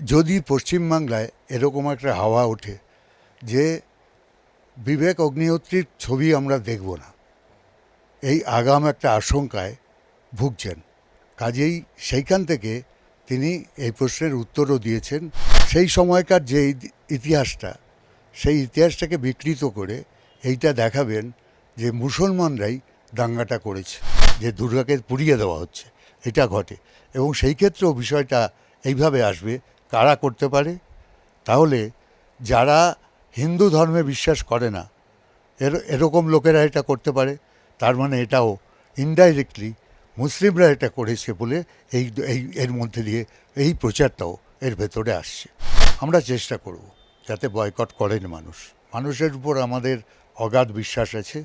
যদি পশ্চিমবাংলায় এরকম একটা হাওয়া ওঠে যে বিবেক অগ্নিহোত্রীর ছবি আমরা দেখব না, এই আগাম একটা আশঙ্কায় ভুগছেন। কাজেই সেইখান থেকে তিনি এই প্রশ্নের উত্তরও দিয়েছেন। সেই সময়কার যে ইতিহাসটা, সেই ইতিহাসটাকে বিকৃত করে এইটা দেখাবেন যে মুসলমানরাই দাঙ্গাটা করেছে, যে দুর্গাকে পুড়িয়ে দেওয়া হচ্ছে। এটা ঘটে এবং সেই ক্ষেত্রেও বিষয়টা এইভাবে আসবে কারা করতে পারে, তাহলে যারা হিন্দু ধর্মে বিশ্বাস করে না, এর, এরকম লোকেরা এটা করতে পারে। তার মানে এটাও ইনডাইরেক্টলি মুসলিমরা এটা করেছে বলে এই এই, এর মধ্যে দিয়ে এই প্রচারটাও এর ভেতরে আসছে। আমরা চেষ্টা করব যাতে বয়কট করেন মানুষ। মানুষের উপর আমাদের অগাধ বিশ্বাস আছে।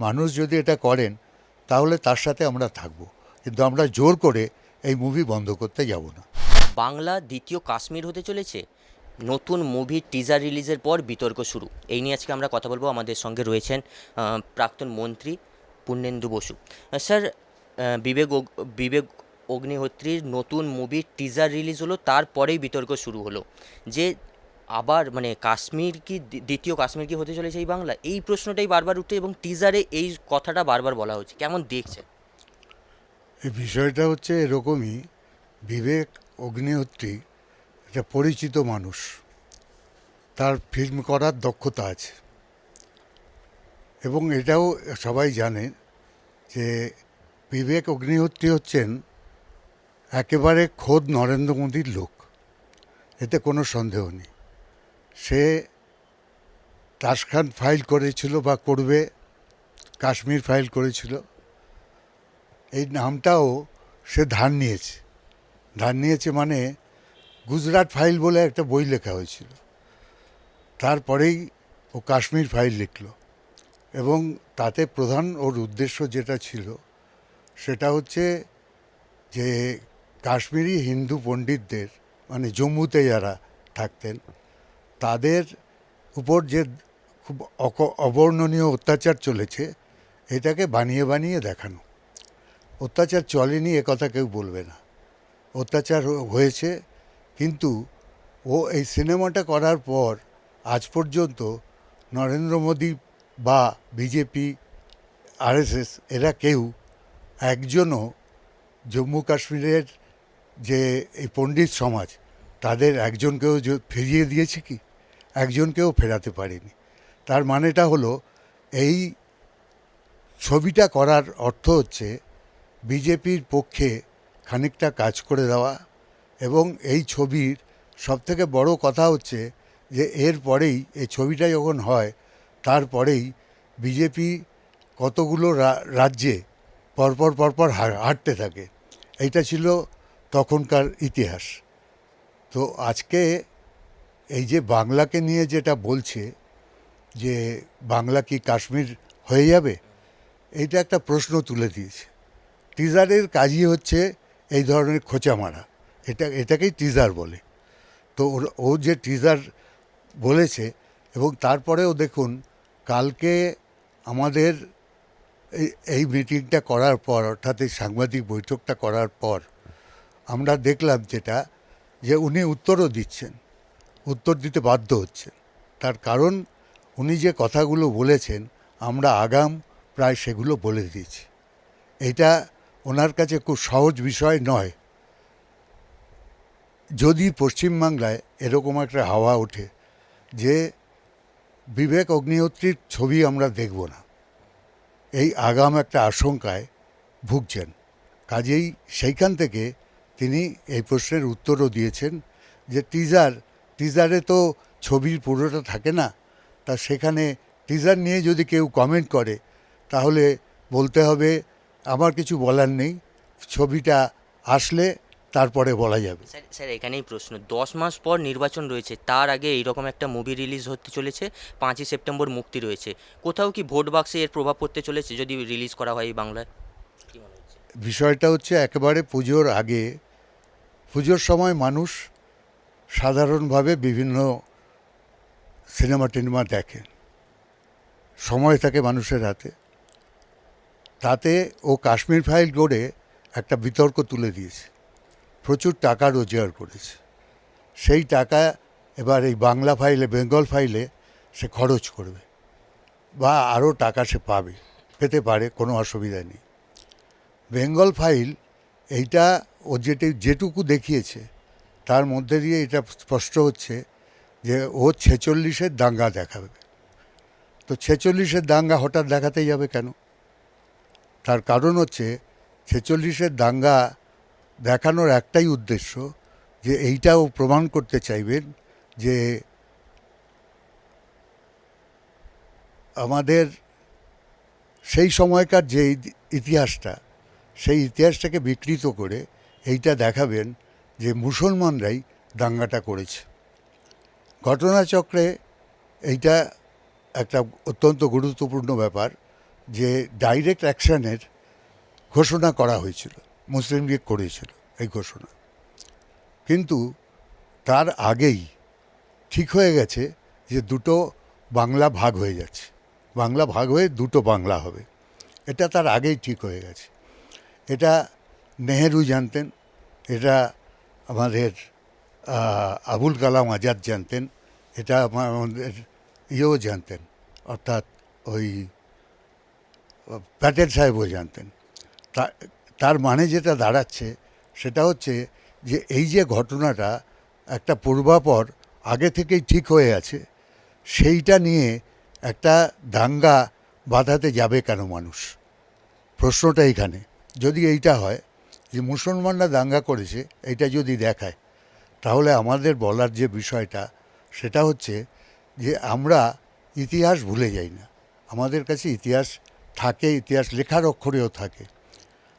মানুষ যদি এটা করেন, তাহলে তার সাথে আমরা থাকব। কিন্তু আমরা জোর করে এই মুভি বন্ধ করতে যাব না। বাংলা দ্বিতীয় কাশ্মীর হতে চলেছে। নতুন মুভির টিজার রিলিজের পর বিতর্ক শুরু। এই নিয়ে আজকে আমরা কথা বলব। আমাদের সঙ্গে রয়েছেন প্রাক্তন মন্ত্রী পূর্ণেন্দু বসু। স্যার বিবেক বিবেক অগ্নিহোত্রীর নতুন মুভির টিজার রিলিজ হলো, তারপরেই বিতর্ক শুরু হলো। যে আবার মানে কাশ্মীর কি দ্বিতীয় কাশ্মীর কি হতে চলেছে এই বাংলা এই প্রশ্নটাই বারবার উঠে এবং টিজারে এই কথাটা বারবার বলা হচ্ছে। কেমন দেখছে এই বিষয়টা হচ্ছে এরকমই। বিবেক অগ্নিহোত্রী একটা পরিচিত মানুষ। তার ফিল্ম করার দক্ষতা আছে। এবং এটাও সবাই জানে যে বিবেক অগ্নিহোত্রী হচ্ছেন একেবারে খোদ নরেন্দ্র মোদীর লোক। এতে কোনো সন্দেহ নেই। সে তাসখান ফাইল করেছিল বা করবে, কাশ্মীর ফাইল করেছিল। এই নামটাও সে ধার নিয়েছে। ধার নিয়েছে মানে গুজরাট ফাইল বলে একটা বই লেখা হয়েছিল। তারপরেই ও কাশ্মীর ফাইল লিখল এবং তাতে প্রধান ওর উদ্দেশ্য যেটা ছিল সেটা হচ্ছে যে কাশ্মীরি হিন্দু পণ্ডিতদের মানে জম্মুতে যারা থাকতেন তাদের উপর যে খুব অক- অবর্ণনীয় অত্যাচার চলেছে এটাকে বানিয়ে বানিয়ে দেখানো। অত্যাচার চলেনি এ কথা কেউ বলবে না। অত্যাচার হয়েছে, কিন্তু ও এই সিনেমাটা করার পর আজ পর্যন্ত নরেন্দ্র মোদী বা বিজেপি, আরএসএস এরা কেউ একজনও জম্মু কাশ্মীরের যে এই পণ্ডিত সমাজ, তাদের একজনকেও ফিরিয়ে দিয়েছে কি? একজনকেও ফেরাতে পারেনি। তার মানেটা হলো এই ছবিটা করার অর্থ হচ্ছে বিজেপির পক্ষে খানিকটা কাজ করে দেওয়া এবং এই ছবির সবথেকে বড় কথা হচ্ছে যে এর পরেই এই ছবিটা যখন হয় তারপরেই বিজেপি কতগুলো রাজ্যে পরপর পরপর হাঁটতে থাকে। এইটা ছিল তখনকার ইতিহাস। তো আজকে এই যে বাংলাকে নিয়ে যেটা বলছে যে বাংলা কি কাশ্মীর হয়ে যাবে, এইটা একটা প্রশ্ন তুলে দিয়েছে। টিজারের কাজই হচ্ছে এই ধরনের খোঁচা মারা এটা, এটাকেই টিজার বলে। তো ও যে টিজার বলেছে এবং তারপরেও দেখুন, কালকে আমাদের এই এই মিটিংটা করার পর, অর্থাৎ এই সাংবাদিক বৈঠকটা করার পর, আমরা দেখলাম যেটা, যে উনি উত্তরও দিচ্ছেন। উত্তর দিতে বাধ্য হচ্ছেন। তার কারণ, উনি যে কথাগুলো বলেছেন, আমরা আগাম প্রায় সেগুলো বলে দিয়েছি। এটা ওনার কাছে খুব সহজ বিষয় নয়। যদি পশ্চিমবাংলায় এরকম একটা হাওয়া ওঠে যে বিবেক অগ্নিহোত্রীর ছবি আমরা দেখব না, এই আগাম একটা আশঙ্কায় ভুগছেন। কাজেই সেইখান থেকে তিনি এই প্রশ্নের উত্তরও দিয়েছেন যে টিজার টিজারে তো ছবির পুরোটা থাকে না, তা সেখানে টিজার নিয়ে যদি কেউ কমেন্ট করে, তাহলে বলতে হবে আমার কিছু বলার নেই। ছবিটা আসলে তারপরে বলা যাবে। স্যার স্যার এখানেই প্রশ্ন। দশ মাস পর নির্বাচন রয়েছে তার আগে এইরকম একটা মুভি রিলিজ হতে চলেছে পাঁচই সেপ্টেম্বর মুক্তি রয়েছে। কোথাও কি ভোট বাক্সে এর প্রভাব পড়তে চলেছে যদি রিলিজ করা হয় এই বাংলায়? বিষয়টা হচ্ছে একেবারে পুজোর আগে। পুজোর সময় মানুষ সাধারণভাবে বিভিন্ন সিনেমা টিনেমা দেখে। সময় থাকে মানুষের হাতে। তাতে ও কাশ্মীর ফাইল করে একটা বিতর্ক তুলে দিয়েছে। প্রচুর টাকা রোজগার করেছে। সেই টাকা এবার এই বাংলা ফাইলে, বেঙ্গল ফাইলে সে খরচ করবে বা আরও টাকা সে পাবে, পেতে পারে, কোনো অসুবিধা নেই। বেঙ্গল ফাইল এইটা ও যেটি, যেটুকু দেখিয়েছে, তার মধ্যে দিয়ে এটা স্পষ্ট হচ্ছে যে ও ছেচল্লিশের দাঙ্গা দেখাবে। তো ছেচল্লিশের দাঙ্গা হঠাৎ দেখাতে যাবে কেন? তার কারণ হচ্ছে ছেচল্লিশের দাঙ্গা দেখানোর একটাই উদ্দেশ্য যে এইটাও প্রমাণ করতে চাইবেন যে আমাদের সেই সময়কার যে ইতিহাসটা, সেই ইতিহাসটাকে বিকৃত করে এইটা দেখাবেন যে মুসলমানরাই দাঙ্গাটা করেছে। ঘটনাচক্রে এইটা একটা অত্যন্ত গুরুত্বপূর্ণ ব্যাপার। যে ডাইরেক্ট অ্যাকশনের ঘোষণা করা হয়েছিল, মুসলিম লীগ করেছিল এই ঘোষণা। কিন্তু তার আগেই ঠিক হয়ে গেছে যে দুটো বাংলা ভাগ হয়ে যাচ্ছে। বাংলা ভাগ হয়ে দুটো বাংলা হবে। এটা তার আগেই ঠিক হয়ে গেছে। এটা নেহেরু জানতেন, এটা আমাদের আবুল কালাম আজাদ জানতেন, এটা আমা- আমাদের ইয়েও জানতেন, অর্থাৎ ওই প্যাটেল সাহেবও জানতেন। তার মানে যেটা দাঁড়াচ্ছে সেটা হচ্ছে যে এই যে ঘটনাটা একটা পূর্বাপর আগে থেকেই ঠিক হয়ে আছে, সেইটা নিয়ে একটা দাঙ্গা বাঁধাতে যাবে কেন মানুষ? প্রশ্নটা এইখানে। যদি এইটা হয় যে মুসলমানরা দাঙ্গা করেছে, এইটা যদি দেখায়, তাহলে আমাদের বলার যে বিষয়টা সেটা হচ্ছে যে আমরা ইতিহাস ভুলে যাই না। আমাদের কাছে ইতিহাস থাকে, ইতিহাস লেখার অক্ষরেও থাকে।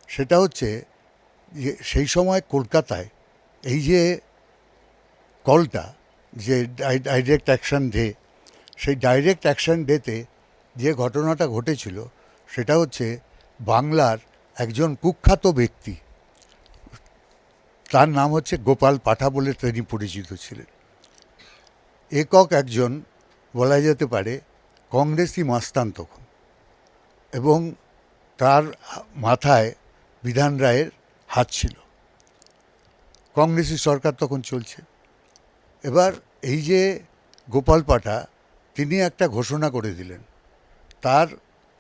সেটা হচ্ছে যে সেই সময় কলকাতায় এই যে কলটা, যে ডাইরেক্ট অ্যাকশন ডে, সেই ডাইরেক্ট অ্যাকশন ডেতে যে ঘটনাটা ঘটেছিল, সেটা হচ্ছে বাংলার একজন কুখ্যাত ব্যক্তি, তার নাম হচ্ছে গোপাল পাঠা বলে তিনি পরিচিত ছিলেন। একক একজন, বলা যেতে পারে, কংগ্রেসি মাস্তান তখন। এবং তার মাথায় বিধান রায়ের হাত ছিল। কংগ্রেসি সরকার তখন চলছে। এবার এই যে গোপাল পাঠা তিনি একটা ঘোষণা করে দিলেন। তার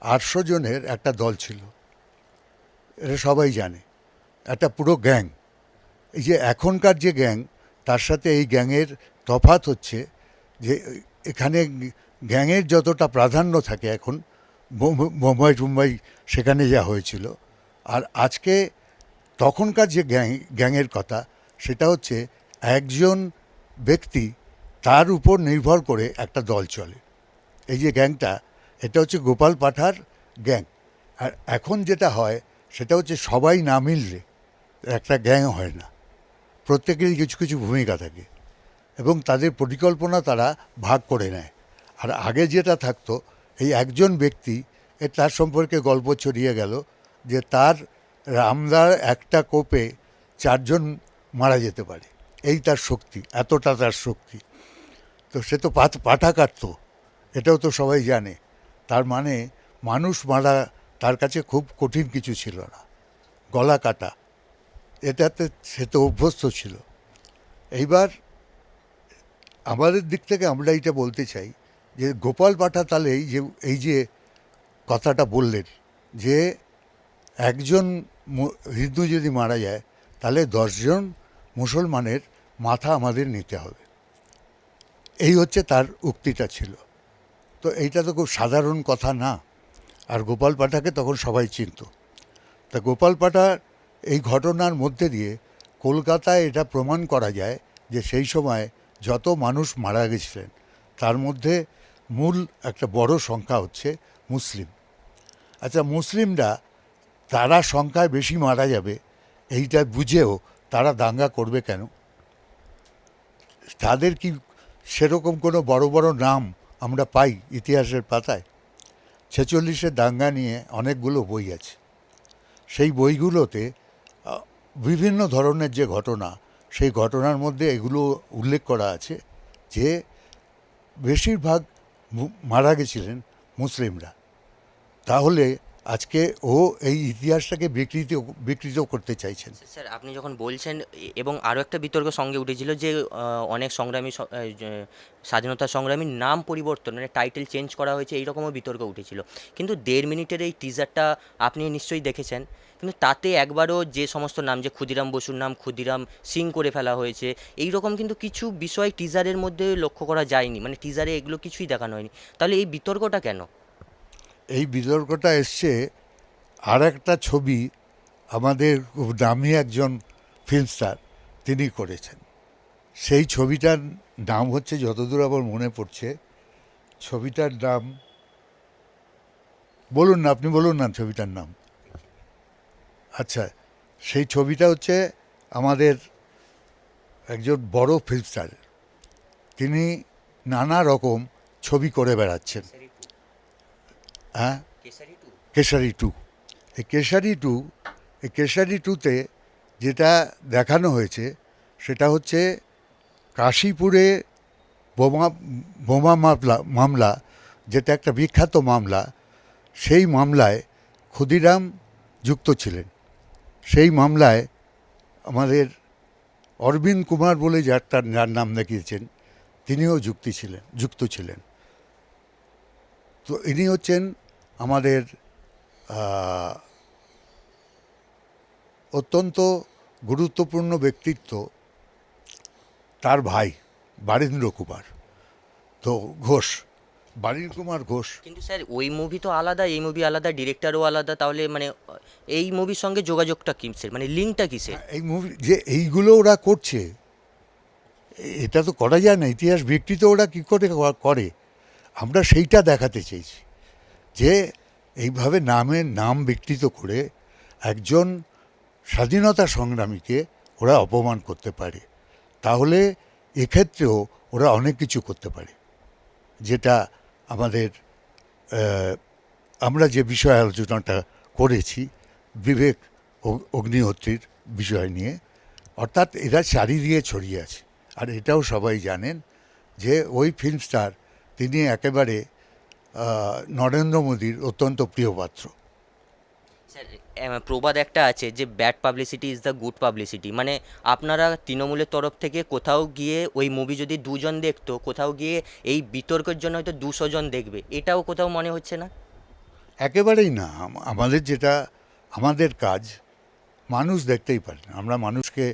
আটশো জনের একটা দল ছিল। এটা সবাই জানে। একটা পুরো গ্যাং। এই যে এখনকার যে গ্যাং, তার সাথে এই গ্যাংয়ের তফাত হচ্ছে যে এখানে গ্যাংয়ের যতটা প্রাধান্য থাকে এখন বোম্বাই টুম্বাই সেখানে যা হয়েছিল। আর আজকে তখনকার যে গ্যাং, গ্যাংয়ের কথা, সেটা হচ্ছে একজন ব্যক্তি তার উপর নির্ভর করে একটা দল চলে। এই যে গ্যাংটা, এটা হচ্ছে গোপাল পাঠার গ্যাং। আর এখন যেটা হয়, সেটা হচ্ছে সবাই না মিললে একটা গ্যাং হয় না। প্রত্যেকেরই কিছু কিছু ভূমিকা থাকে এবং তাদের পরিকল্পনা তারা ভাগ করে নেয়। আর আগে যেটা থাকতো এই একজন ব্যক্তি, এ তার সম্পর্কে গল্প ছড়িয়ে গেল যে তার রামদার একটা কোপে চারজন মারা যেতে পারে। এই তার শক্তি, এতটা তার শক্তি। তো সে তো পাত পাঠা কাটতো এটাও তো সবাই জানে। তার মানে মানুষ মারা তার কাছে খুব কঠিন কিছু ছিল না। গলা কাটা, এটাতে সে তো অভ্যস্ত ছিল। এইবার আমাদের দিক থেকে আমরা এটা বলতে চাই যে গোপাল পাঠা তাহলে এই যে এই যে কথাটা বললেন, যে একজন হিন্দু যদি মারা যায় তাহলে দশজন মুসলমানের মাথা আমাদের নিতে হবে। এই হচ্ছে তার উক্তিটা ছিল। তো এইটা তো খুব সাধারণ কথা না। আর গোপাল পাঠাকে তখন সবাই চিনত। তা গোপাল পাঠার এই ঘটনার মধ্যে দিয়ে কলকাতায় এটা প্রমাণ করা যায় যে সেই সময় যত মানুষ মারা গেছিলেন, তার মধ্যে মূল একটা বড় সংখ্যা হচ্ছে মুসলিম। আচ্ছা মুসলিমরা তারা সংখ্যায় বেশি মারা যাবে, এইটা বুঝেও তারা দাঙ্গা করবে কেন? তাদের কি সেরকম কোনো বড় বড় নাম আমরা পাই ইতিহাসের পাতায়? ছেচল্লিশের দাঙ্গা নিয়ে অনেকগুলো বই আছে। সেই বইগুলোতে বিভিন্ন ধরনের যে ঘটনা, সেই ঘটনার মধ্যে এগুলো উল্লেখ করা আছে যে বেশিরভাগ মারা গেছিলেন মুসলিমরা। তাহলে আজকে ও এই ইতিহাসটাকে বিকৃত বিকৃত করতে চাইছেন। স্যার, আপনি যখন বলছেন, এবং আরও একটা বিতর্ক সঙ্গে উঠেছিল যে অনেক সংগ্রামী স্বাধীনতা সংগ্রামীর নাম পরিবর্তন মানে টাইটেল চেঞ্জ করা হয়েছে, এইরকমও বিতর্ক উঠেছিল। কিন্তু দেড় মিনিটের এই টিজারটা আপনি নিশ্চয়ই দেখেছেন। কিন্তু তাতে একবারও যে সমস্ত নাম, যে ক্ষুদিরাম বসুর নাম, ক্ষুদিরাম সিং করে ফেলা হয়েছে এই রকম কিন্তু কিছু বিষয় টিজারের মধ্যে লক্ষ্য করা যায়নি। মানে টিজারে এগুলো কিছুই দেখানো হয়নি। তাহলে এই বিতর্কটা কেন? এই বিতর্কটা এসছে আর একটা ছবি আমাদের দামি একজন ফিল্ম স্টার তিনি করেছেন। সেই ছবিটার নাম হচ্ছে, যতদূর আমার মনে পড়ছে, ছবিটার নাম, বলুন না, আপনি বলুন না ছবিটার নাম। আচ্ছা সেই ছবিটা হচ্ছে আমাদের একজন বড় ফিল্ম স্টার তিনি নানা রকম ছবি করে বেড়াচ্ছেন। হ্যাঁ? কেশারি টু। এই কেশারি টু এই কেশারি টুতে যেটা দেখানো হয়েছে সেটা হচ্ছে কাশীপুরে বোমা বোমা মামলা মামলা যেটা একটা বিখ্যাত মামলা সেই মামলায় ক্ষুদিরাম যুক্ত ছিলেন। সেই মামলায় আমাদের অরবিন্দ কুমার বলে যার তার যার নাম দেখিয়েছেন, তিনিও যুক্তি ছিলেন, যুক্ত ছিলেন। তো ইনি হচ্ছেন আমাদের অত্যন্ত গুরুত্বপূর্ণ ব্যক্তিত্ব, তার ভাই, বারীন্দ্র কুমার। তো ঘোষ বারীন্দ্র কুমার ঘোষ। কিন্তু স্যার ওই মুভি তো আলাদা এই মুভি আলাদা ডিরেক্টরও আলাদা তাহলে মানে এই মুভির সঙ্গে যোগাযোগটা কিসের মানে লিঙ্কটা কিসের এই মুভি যে এইগুলো ওরা করছে এটা তো করা যায় না ইতিহাস বিকৃত ওরা কী করে করে? আমরা সেইটা দেখাতে চেয়েছি যে এইভাবে নামের নাম বিকৃত করে একজন স্বাধীনতা সংগ্রামীকে ওরা অপমান করতে পারে। তাহলে এক্ষেত্রেও ওরা অনেক কিছু করতে পারে যেটা আমাদের আমরা যে বিষয় আলোচনাটা করেছি, বিবেক অগ- অগ্নিহোত্রীর বিষয় নিয়ে, অর্থাৎ এরা চারিদিকে ছড়িয়ে আছে। আর এটাও সবাই জানেন যে ওই ফিল্ম স্টার তিনি একেবারে নরেন্দ্র মোদীর অত্যন্ত প্রিয় পাত্র। স্যার প্রবাদ একটা আছে যে bad publicity is the good publicity মানে আপনারা তৃণমূলের তরফ থেকে কোথাও গিয়ে ওই মুভি যদি দুজন দেখতো কোথাও গিয়ে এই বিতর্কের জন্য হয়তো দুশো জন দেখবে। এটাও কোথাও মনে হচ্ছে না? একেবারেই না। আমাদের যেটা আমাদের কাজ মানুষ দেখতেই পারে না। আমরা মানুষকে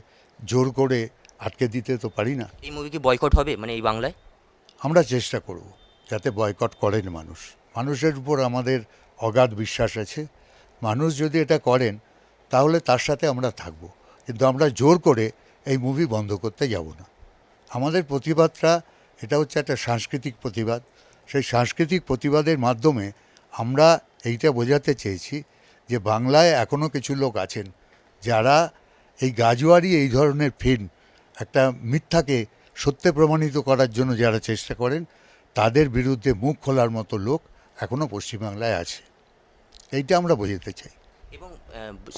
জোর করে আটকে দিতে তো পারি না। এই মুভি কি বয়কট হবে? মানে এই বাংলায়? আমরা চেষ্টা করব যাতে বয়কট করেন মানুষ। মানুষের উপর আমাদের অগাধ বিশ্বাস আছে। মানুষ যদি এটা করেন, তাহলে তার সাথে আমরা থাকব। কিন্তু আমরা জোর করে এই মুভি বন্ধ করতে যাব না। আমাদের প্রতিবাদটা, এটা হচ্ছে একটা সাংস্কৃতিক প্রতিবাদ। সেই সাংস্কৃতিক প্রতিবাদের মাধ্যমে আমরা এইটা বোঝাতে চেয়েছি যে বাংলায় এখনও কিছু লোক আছেন যারা এই গাজুয়ারি, এই ধরনের ফিল্ম একটা মিথ্যাকে সত্যে প্রমাণিত করার জন্য যারা চেষ্টা করেন, তাদের বিরুদ্ধে মুখ খোলার মতো লোক এখনও পশ্চিমবাংলায় আছে। এইটা আমরা বোঝাতে চাই। এবং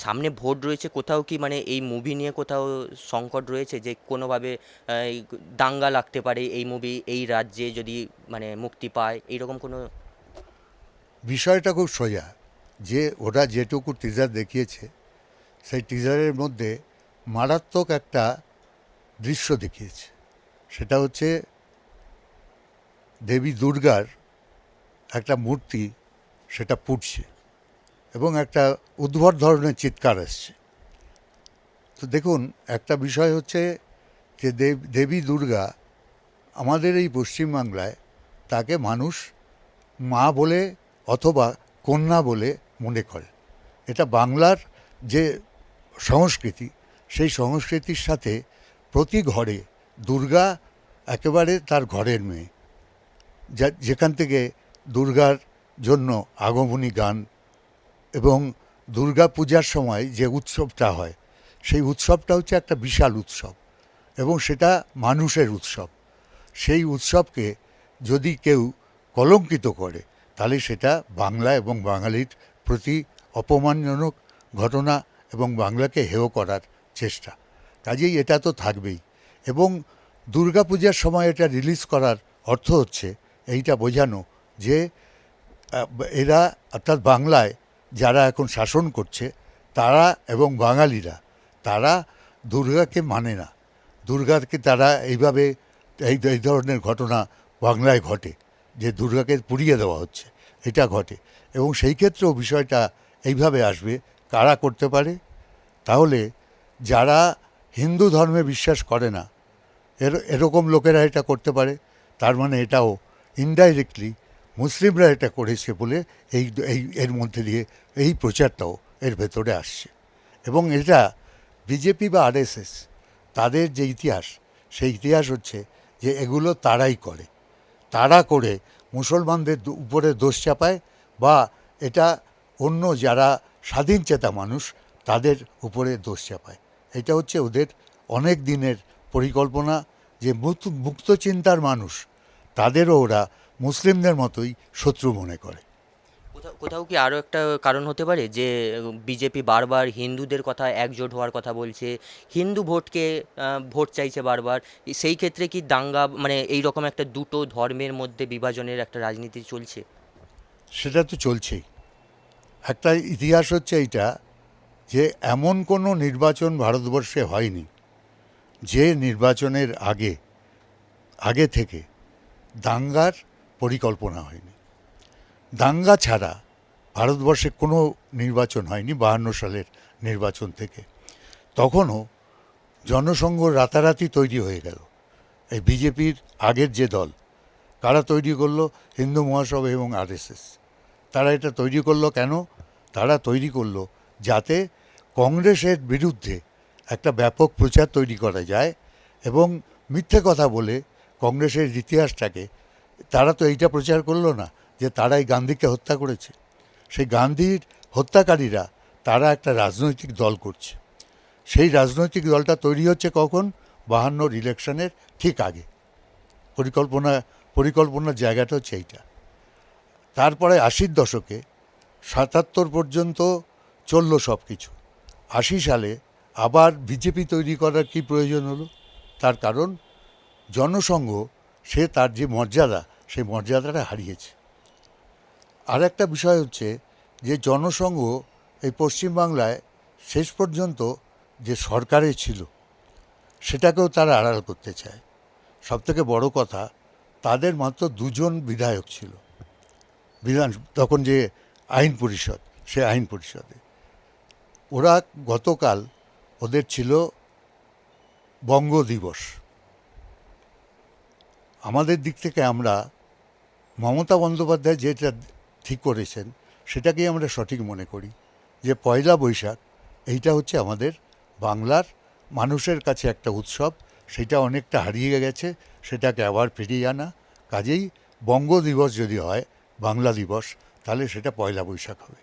সামনে ভোট রয়েছে কোথাও কি মানে এই মুভি নিয়ে কোথাও সংকট রয়েছে যে কোনোভাবে এই দাঙ্গা লাগতে পারে এই মুভি এই রাজ্যে যদি মানে মুক্তি পায় এইরকম কোনো বিষয়টা খুব সোজা। যে ওরা যেটুকু টিজার দেখিয়েছে সেই টিজারের মধ্যে মারাত্মক একটা দৃশ্য দেখিয়েছে। সেটা হচ্ছে দেবী দুর্গার একটা মূর্তি সেটা পুড়ছে এবং একটা উদ্ভট ধরনের চিৎকার এসছে। তো দেখুন, একটা বিষয় হচ্ছে যে দেব, দেবী দুর্গা আমাদের এই পশ্চিমবাংলায় তাকে মানুষ মা বলে অথবা কন্যা বলে মনে করে। এটা বাংলার যে সংস্কৃতি, সেই সংস্কৃতির সাথে প্রতি ঘরে দুর্গা একেবারে তার ঘরের মেয়ে। যেখান থেকে দুর্গার জন্য আগমনী গান এবং দুর্গা পূজার সময় যে উৎসবটা হয়, সেই উৎসবটা হচ্ছে একটা বিশাল উৎসব এবং সেটা মানুষের উৎসব। সেই উৎসবকে যদি কেউ কলঙ্কিত করে, তাহলে সেটা বাংলা এবং বাঙালির প্রতি অপমানজনক ঘটনা এবং বাংলাকে হেয় করার চেষ্টা। কাজেই এটা তো থাকবেই এবং দুর্গাপূজার সময় এটা রিলিজ করার অর্থ হচ্ছে, এইটা বোঝানো যে এরা অর্থাৎ বাংলায় যারা এখন শাসন করছে, তারা এবং বাঙালিরা, তারা দুর্গাকে মানে না। দুর্গাকে তারা এইভাবে এই এই ধরনের ঘটনা বাংলায় ঘটে, যে দুর্গাকে পুড়িয়ে দেওয়া হচ্ছে, এটা ঘটে। এবং সেই ক্ষেত্রেও বিষয়টা এইভাবে আসবে, কারা করতে পারে? তাহলে যারা হিন্দু ধর্মে বিশ্বাস করে না, এর, এরকম লোকেরা এটা করতে পারে, তার মানে এটাও ইনডাইরেক্টলি মুসলিমরা এটা করেছে বলে এই এই, এর মধ্যে দিয়ে এই প্রচারটাও এর ভেতরে আসছে। এবং এটা বিজেপি বা আরএসএস, তাদের যে ইতিহাস, সেই ইতিহাস হচ্ছে যে এগুলো তারাই করে। তারা করে মুসলমানদের উপরে দোষ চাপায় বা এটা অন্য যারা স্বাধীন চেতা মানুষ, তাদের উপরে দোষ চাপায়। এটা হচ্ছে ওদের অনেক দিনের পরিকল্পনা যে মুক্ত মুক্ত চিন্তার মানুষ, তাদেরও ওরা মুসলিমদের মতোই শত্রু মনে করে। কোথাও কোথাও কি আরও একটা কারণ হতে পারে যে বিজেপি বারবার হিন্দুদের কথা একজোট হওয়ার কথা বলছে হিন্দু ভোটকে ভোট চাইছে বারবার সেই ক্ষেত্রে কি দাঙ্গা মানে এই রকম একটা দুটো ধর্মের মধ্যে বিভাজনের একটা রাজনীতি চলছে? সেটা তো চলছেই। একটা ইতিহাস হচ্ছে এইটা যে এমন কোনো নির্বাচন ভারতবর্ষে হয়নি যে নির্বাচনের আগে আগে থেকে দাঙ্গার পরিকল্পনা হয়নি। দাঙ্গা ছাড়া ভারতবর্ষে কোনো নির্বাচন হয়নি বাহান্ন সালের নির্বাচন থেকে। তখনও জনসংঘ রাতারাতি তৈরি হয়ে গেল। এই বিজেপির আগের যে দল, কারা তৈরি করল? হিন্দু মহাসভা এবং আরএসএস। তারা এটা তৈরি করল কেন? তারা তৈরি করল যাতে কংগ্রেসের বিরুদ্ধে একটা ব্যাপক প্রচার তৈরি করা যায় এবং মিথ্যে কথা বলে কংগ্রেসের ইতিহাসটাকে তারা তো এইটা প্রচার করল না যে তারাই গান্ধীকে হত্যা করেছে। সেই গান্ধীর হত্যাকারীরা তারা একটা রাজনৈতিক দল করছে। সেই রাজনৈতিক দলটা তৈরি হচ্ছে কখন? বাহান্নর ইলেকশনের ঠিক আগে। পরিকল্পনা, পরিকল্পনার জায়গাটা হচ্ছে এইটা। তারপরে আশির দশকে সাতাত্তর পর্যন্ত চলল সব কিছু আশি সালে আবার বিজেপি তৈরি করার কি প্রয়োজন হলো? তার কারণ জনসংঘ, সে তার যে মর্যাদা সেই মর্যাদাটা হারিয়েছে। আর একটা বিষয় হচ্ছে যে জনসংঘ এই পশ্চিমবাংলায় শেষ পর্যন্ত যে সরকারে ছিল, সেটাকেও তারা আড়াল করতে চায়। সবথেকে বড় কথা, তাদের মাত্র দুজন বিধায়ক ছিল। বিধান, তখন যে আইন পরিষদ, সে আইন পরিষদে। ওরা গতকাল ওদের ছিল বঙ্গ দিবস। আমাদের দিক থেকে আমরা মমতা বন্দ্যোপাধ্যায় যেটা ঠিক করেছেন, সেটাকেই আমরা সঠিক মনে করি। যে পয়লা বৈশাখ, এইটা হচ্ছে আমাদের বাংলার মানুষের কাছে একটা উৎসব, সেটা অনেকটা হারিয়ে গেছে, সেটাকে আবার ফিরিয়ে আনা। কাজেই বঙ্গ দিবস যদি হয়, বাংলা দিবস, তাহলে সেটা পয়লা বৈশাখ হবে।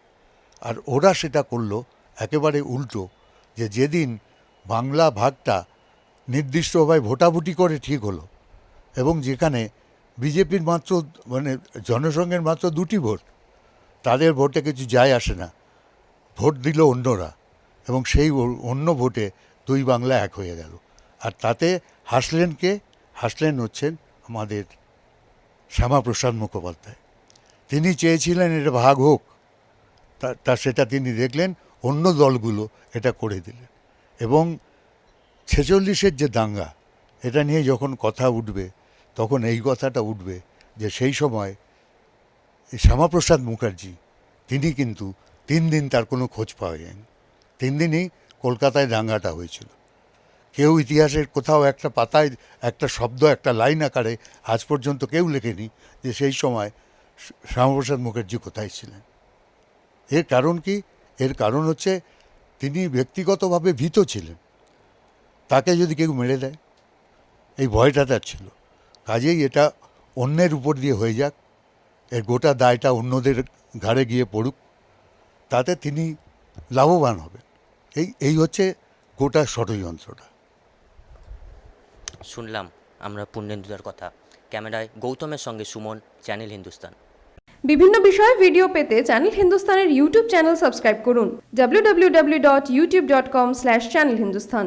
আর ওরা সেটা করল একেবারে উল্টো, যে যেদিন বাংলা ভাগটা নির্দিষ্টভাবে ভোটাভুটি করে ঠিক হলো, এবং যেখানে বিজেপির মাত্র মানে জনসংঘের মাত্র দুটি ভোট, তাদের ভোটে কিছু যায় আসে না। ভোট দিল অন্যরা এবং সেই অন্য ভোটে দুই বাংলা এক হয়ে গেল। আর তাতে হাসলেন কে? হাসলেন হচ্ছেন আমাদের শ্যামাপ্রসাদ মুখোপাধ্যায়। তিনি চেয়েছিলেন এটা ভাগ হোক তা- সেটা তিনি দেখলেন, অন্য দলগুলো এটা করে দিলেন। এবং ছেচল্লিশের যে দাঙ্গা, এটা নিয়ে যখন কথা উঠবে তখন এই কথাটা উঠবে যে সেই সময় শ্যামাপ্রসাদ মুখার্জি, তিনি কিন্তু তিন দিন তার কোনো খোঁজ পাওয়া যায়নি তিন দিনই কলকাতায় দাঙ্গাটা হয়েছিল। কেউ ইতিহাসের কোথাও একটা পাতায় একটা শব্দ, একটা লাইন আকারে আজ পর্যন্ত কেউ লেখেনি যে সেই সময় শ্যামাপ্রসাদ মুখার্জি কোথায় ছিলেন। এর কারণ কি? এর কারণ হচ্ছে তিনি ব্যক্তিগতভাবে ভীত ছিলেন। তাকে যদি কেউ মেরে দেয়, এই ভয়টা তার ছিল। কাজেই এটা অন্যের উপর দিয়ে হয়ে যাক। এর গোটা দায়টা অন্যদের ঘাড়ে গিয়ে পড়ুক। তাতে তিনি লাভবান হবেন। এই এই হচ্ছে গোটা ষড়যন্ত্রটা। শুনলাম আমরা পুণ্যেন্দুদার কথা। ক্যামেরায় গৌতমের সঙ্গে সুমন চ্যানেল হিন্দুস্তান। বিভিন্ন বিষয়ে ভিডিও পেতে চ্যানেল হিন্দুস্তানের ইউটিউব চ্যানেল সাবস্ক্রাইব করুন। www.youtube.com/channelhindustan